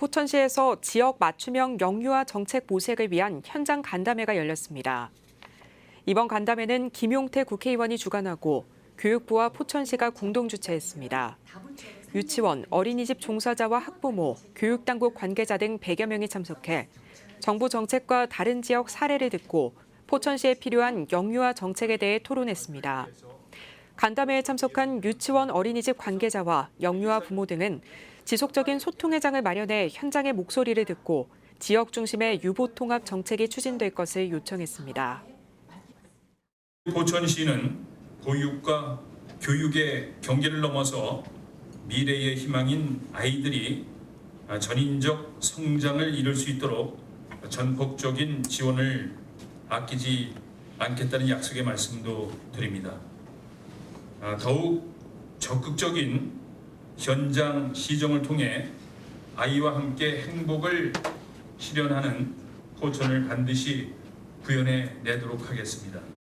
포천시에서 지역 맞춤형 영유아 정책 모색을 위한 현장 간담회가 열렸습니다. 이번 간담회는 김용태 국회의원이 주관하고 교육부와 포천시가 공동 주최했습니다. 유치원, 어린이집 종사자와 학부모, 교육당국 관계자 등 100여 명이 참석해 정부 정책과 다른 지역 사례를 듣고 포천시에 필요한 영유아 정책에 대해 토론했습니다. 간담회에 참석한 유치원 어린이집 관계자와 영유아 부모 등은 지속적인 소통의 장을 마련해 현장의 목소리를 듣고 지역 중심의 유보 통합 정책이 추진될 것을 요청했습니다. 포천시는 보육과 교육의 경계를 넘어서 미래의 희망인 아이들이 전인적 성장을 이룰 수 있도록 전폭적인 지원을 아끼지 않겠다는 약속의 말씀도 드립니다. 아, 더욱 적극적인 현장 시정을 통해 아이와 함께 행복을 실현하는 포천을 반드시 구현해 내도록 하겠습니다.